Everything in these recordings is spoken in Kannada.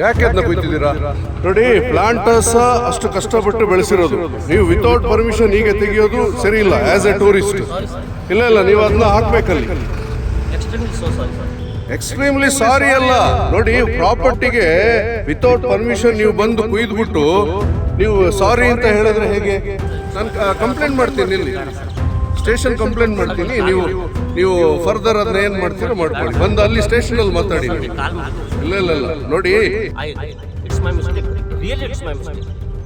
ಯಾಕೆ ಅದನ್ನ ಕುಯ್ತಿದ್ದೀರಾ? ನೋಡಿ ಪ್ಲಾಂಟರ್ಸ್ ಅಷ್ಟು ಕಷ್ಟಪಟ್ಟು ಬೆಳೆಸಿರೋದು. ನೀವು ವಿತೌಟ್ ಪರ್ಮಿಷನ್ ಹೀಗೆ ತೆಗೆಯೋದು ಸರಿ ಇಲ್ಲ ಆಸ್ ಎ ಟೂರಿಸ್ಟ್ ಇಲ್ಲ ಇಲ್ಲ ನೀವು ಅದನ್ನ ಹಾಕ್ಬೇಕಲ್ಲಿ. Extremely sorry sir extremely sorry ಅಲ್ಲ. ನೋಡಿ ಪ್ರಾಪರ್ಟಿಗೆ ವಿತೌಟ್ ಪರ್ಮಿಷನ್ ನೀವು ಬಂದು ಕುಯ್ದ್ಬಿಟ್ಟು ನೀವು ಸಾರಿ ಅಂತ ಹೇಳಿದ್ರೆ ಹೇಗೆ? ನಾನು ಕಂಪ್ಲೇಂಟ್ ಮಾಡ್ತೀನಿ ಇಲ್ಲಿ. ಸ್ಟೇಷನ್ ಕಂಪ್ಲೇಂಟ್ ಮಾಡ್ತೀನಿ. ನೀವು ನೀವು ಫರ್ದರ್ ಅದನ್ನ ಏನ್ ಮಾಡ್ತೀರೋ ಮಾಡ್ಕೊಳ್ಳಿ. ಬಂದು ಅಲ್ಲಿ ಸ್ಟೇಷನ್ ಅಲ್ಲಿ ಮಾತಾಡಿ. ಇಲ್ಲ ಇಲ್ಲ ಇಲ್ಲ. ನೋಡಿ.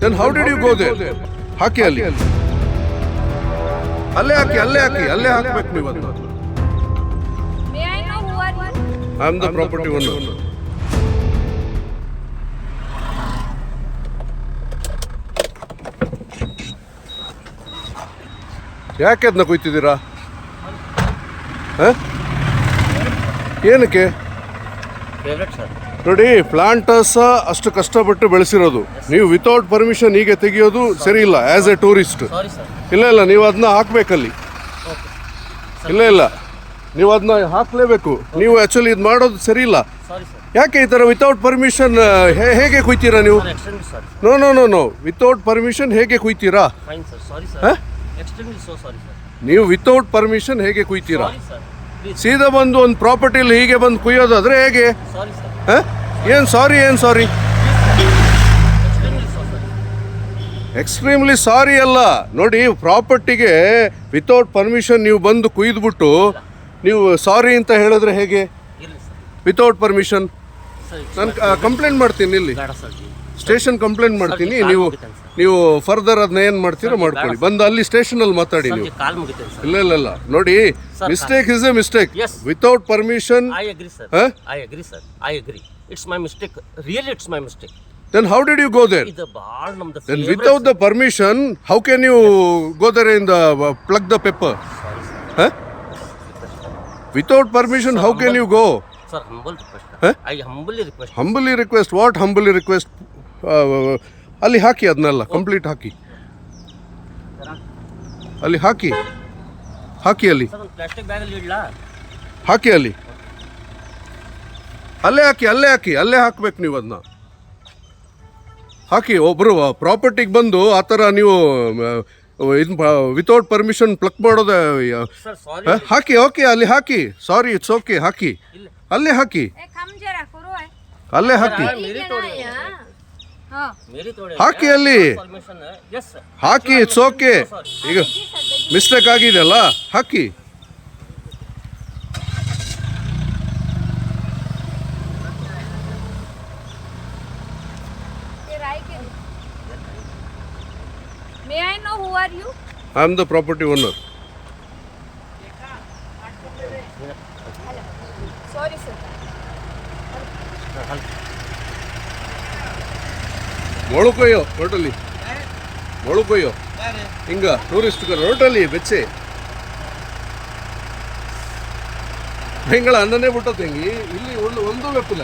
Then how did you go there ಹಾಕಿ ಅಲ್ಲಿ. ಅಲ್ಲೇ ಹಾಕಿ ಅಲ್ಲೇ ಹಾಕಿ ಅಲ್ಲೇ ಹಾಕ್ಬೇಕು ನೀವು ಅದನ್ನ? I am the property owner ಯಾಕೆ ಅದನ್ನ ಕೊಯ್ತಿದ್ದೀರಾ? ಹಾಂ? ಏನಕ್ಕೆ? ನೋಡಿ ಪ್ಲಾಂಟರ್ಸ್ ಅಷ್ಟು ಕಷ್ಟಪಟ್ಟು ಬೆಳೆಸಿರೋದು. ನೀವು ವಿತೌಟ್ ಪರ್ಮಿಷನ್ ಹೀಗೆ ತೆಗೆಯೋದು ಸರಿ ಇಲ್ಲ ಆಸ್ ಎ ಟೂರಿಸ್ಟ್ ಇಲ್ಲ ಇಲ್ಲ ನೀವು ಅದನ್ನ ಹಾಕ್ಬೇಕಲ್ಲಿ. ಇಲ್ಲ ಇಲ್ಲ. ನೀವು ಅದನ್ನ ಹಾಕ್ಲೇಬೇಕು. ನೀವು ಆಕ್ಚುಲಿ ಇದು ಮಾಡೋದು ಸರಿ ಇಲ್ಲ. ಯಾಕೆ ಈ ಥರ ವಿತೌಟ್ ಪರ್ಮಿಷನ್ ಹೇಗೆ ಕುಯ್ತೀರಾ ನೀವು? No no no no without permission ಹೇಗೆ ಕುಯ್ತೀರಾ? ಹ? Sir extremely so sorry sir ನೀವು ವಿತೌಟ್ ಪರ್ಮಿಷನ್ ಹೇಗೆ ಕುಯ್ತೀರಾ? ಸಾರಿ ಸರ್ ಪ್ಲೀಸ್ ಸೀದಾ ಬಂದು ಒಂದು ಪ್ರಾಪರ್ಟಿಲಿ ಹೀಗೆ ಬಂದು ಕುಯ್ಯೋದಾದ್ರೆ ಹೇಗೆ? ಸಾರಿ ಸರ್ ಏನು ಸಾರಿ ಏನು sorry extremely so sorry extremely sorry ಅಲ್ಲ. ನೋಡಿ ಪ್ರಾಪರ್ಟಿಗೆ ವಿತೌಟ್ ಪರ್ಮಿಷನ್ ನೀವು ಬಂದು ಕುಯ್ದುಬಿಟ್ಟು ನೀವು ಸಾರಿ ಅಂತ ಹೇಳಿದ್ರೆ ಹೇಗೆ? ಇರಲಿ ಸರ್ ವಿತೌಟ್ ಪರ್ಮಿಷನ್ ಸರ್ ನಾನು ಕಂಪ್ಲೇಂಟ್ ಮಾಡ್ತೀನಿ ಇಲ್ಲಿ. ಬೇಡ ಸರ್ ಸ್ಟೇಷನ್ ಕಂಪ್ಲೇಂಟ್ ಮಾಡ್ತೀನಿ ನೀವು ನೀವು ಫರ್ದರ್ ಅದನ್ನ ಏನು ಮಾಡ್ತೀರೋ ಮಾಡ್ಕೊಳ್ಳಿ. ಬಂದು ಅಲ್ಲಿ ಸ್ಟೇಷನ್ ಅಲ್ಲಿ ಮಾತಾಡಿ ನೀವು. ಸರ್ಗೆ ಕಾಲ್ ಮುಗಿತೇನೆ ಸರ್. ಇಲ್ಲ ಇಲ್ಲ ಇಲ್ಲ. ನೋಡಿ mistake is a mistake Yes. Without permission I agree sir? I agree sir I agree it's my mistake really it's my mistake then how did you go there ಇದು ಭಾಳ ನಮ್ದು then without the permission how can you go there in the plug the pepper without permission how can you go sir humble request I humbly request humbly request what humbly request ಅಲ್ಲಿ ಹಾಕಿ ಅದನ್ನೆಲ್ಲ ಕಂಪ್ಲೀಟ್ ಹಾಕಿ. ಅಲ್ಲಿ ಹಾಕಿ. ಹಾಕಿ ಅಲ್ಲಿ. ಹಾಕಿ ಅಲ್ಲಿ. ಅಲ್ಲೇ ಹಾಕಿ ಅಲ್ಲೇ ಹಾಕಿ ಅಲ್ಲೇ ಹಾಕ್ಬೇಕು ನೀವು ಅದನ್ನ ಹಾಕಿ ಒಬ್ಬರು ಪ್ರಾಪರ್ಟಿಗೆ ಬಂದು ಆ ಥರ ನೀವು ಇದು ವಿತೌಟ್ ಪರ್ಮಿಷನ್ ಪ್ಲಕ್ ಮಾಡೋದೇ ಹಾಕಿ ಓಕೆ ಅಲ್ಲಿ ಹಾಕಿ. ಸಾರಿ ಇಟ್ಸ್ ಓಕೆ ಹಾಕಿ. ಅಲ್ಲೇ ಹಾಕಿ. ಅಲ್ಲೇ ಹಾಕಿ. ಹಾಕಿ ಅಲ್ಲಿ ಹಾಕಿ ಇಟ್ಸ್ ಓಕೆ ಈಗ ಮಿಸ್ಟೇಕ್ ಆಗಿದೆ ಅಲ್ಲ ಹಾಕಿ May I know who are you? I am the property owner. Sorry, sir. ಮೊಳುಕೊಯ್ಯೋ ರೋಟಲ್ಲಿ ಮೊಳುಕೊಯ್ಯೋ ಹಿಂಗ ಟೂರಿಸ್ಟ್ ರೋಟಲ್ಲಿ ಬೆಚ್ಚೆ ಹೆಂಗಳ ಅನ್ನನೇ ಬಿಟ್ಟೋ ತೆಂಗಿ ಇಲ್ಲಿ ಒಂದು ಒಂದು ವೆಪ್ಪಿಲ್ಲ